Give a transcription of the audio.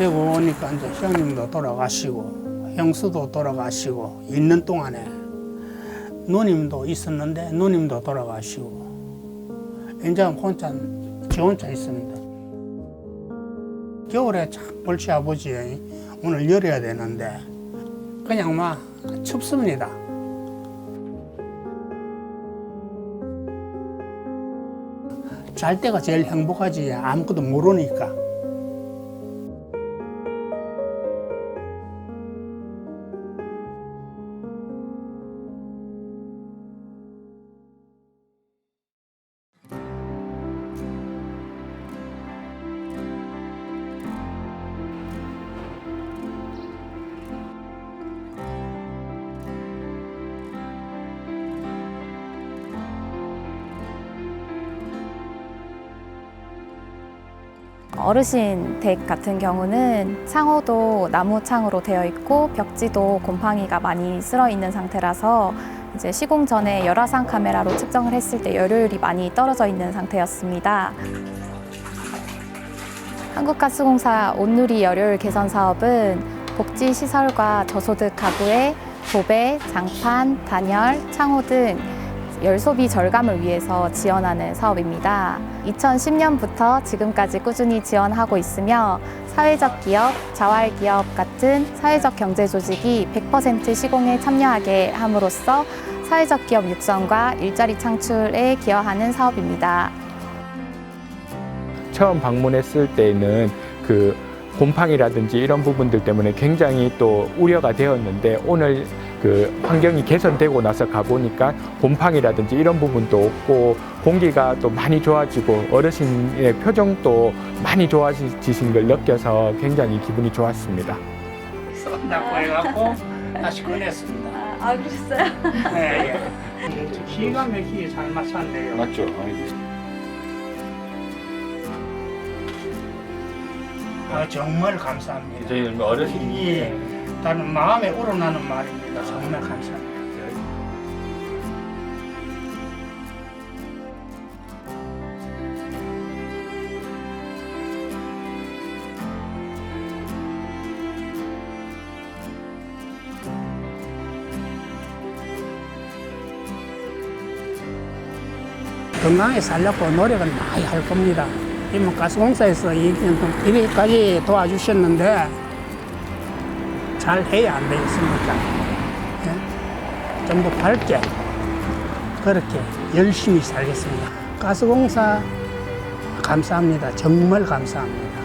그리고 오니까 이제 형님도 돌아가시고 형수도 돌아가시고 있는 동안에 누님도 있었는데 누님도 돌아가시고 이제 혼자 저 혼자 있습니다. 겨울에 참 옳지 아버지 오늘 열어야 되는데 그냥 막 춥습니다. 잘 때가 제일 행복하지 아무것도 모르니까. 어르신 댁 같은 경우는 창호도 나무 창으로 되어 있고 벽지도 곰팡이가 많이 쓸어 있는 상태라서 이제 시공 전에 열화상 카메라로 측정을 했을 때 열효율이 많이 떨어져 있는 상태였습니다. 한국가스공사 온누리 열효율 개선 사업은 복지 시설과 저소득 가구의 도배, 장판, 단열, 창호 등 열소비 절감을 위해서 지원하는 사업입니다. 2010년부터 지금까지 꾸준히 지원하고 있으며 사회적 기업, 자활 기업 같은 사회적 경제 조직이 100% 시공에 참여하게 함으로써 사회적 기업 육성과 일자리 창출에 기여하는 사업입니다. 처음 방문했을 때는 그 곰팡이라든지 이런 부분들 때문에 굉장히 또 우려가 되었는데 오늘 그 환경이 개선되고 나서 가보니까 곰팡이라든지 이런 부분도 없고 공기가 또 많이 좋아지고 어르신의 표정도 많이 좋아지신 걸 느껴서 굉장히 기분이 좋았습니다. 쏜다고 해갖고 다시 꺼냈습니다. 아, 그러셨어요? 네, 예. 기가 막히게 잘 맞췄네요. 맞죠? 아, 정말 감사합니다. 저희 어르신이 예, 나는 마음에 우러나는 말입니다. 정말 감사합니다. 건강하게 살려고 노력은 많이 할 겁니다. 이뭐 가스공사에서 이- 이렇게까지 도와주셨는데 잘 해야 안 되겠습니까? 예? 좀더 밝게 그렇게 열심히 살겠습니다. 가스공사 감사합니다. 정말 감사합니다.